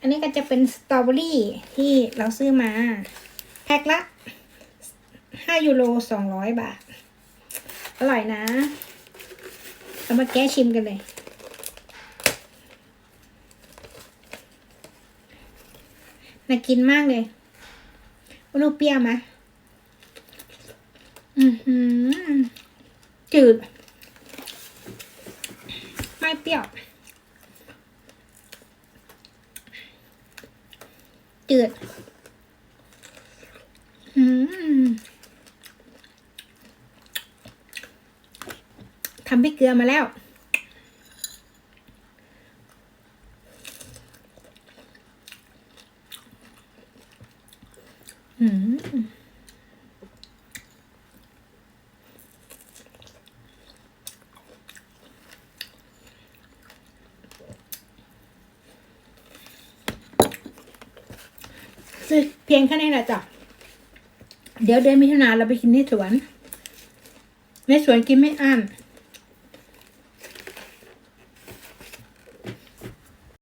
อันนี้ก็จะเป็นสตรอเบอรี่ที่เราซื้อมา แพ็คละห้ายูโรสองร้อยบาท อร่อยนะ เรามาแก้ชิมกันเลยน่ากินมากเลยว่าลูกเปรี้ยวไหมอือหือจืด ไม่เปรี้ยว จืดทำพริกเกลือมาแล้ว อืม ซื้อเพียงแค่นี้แหละจ้ะ เดี๋ยวเดือนมิถุนาเราไปกินที่สวน ในสวนกินไม่อั้น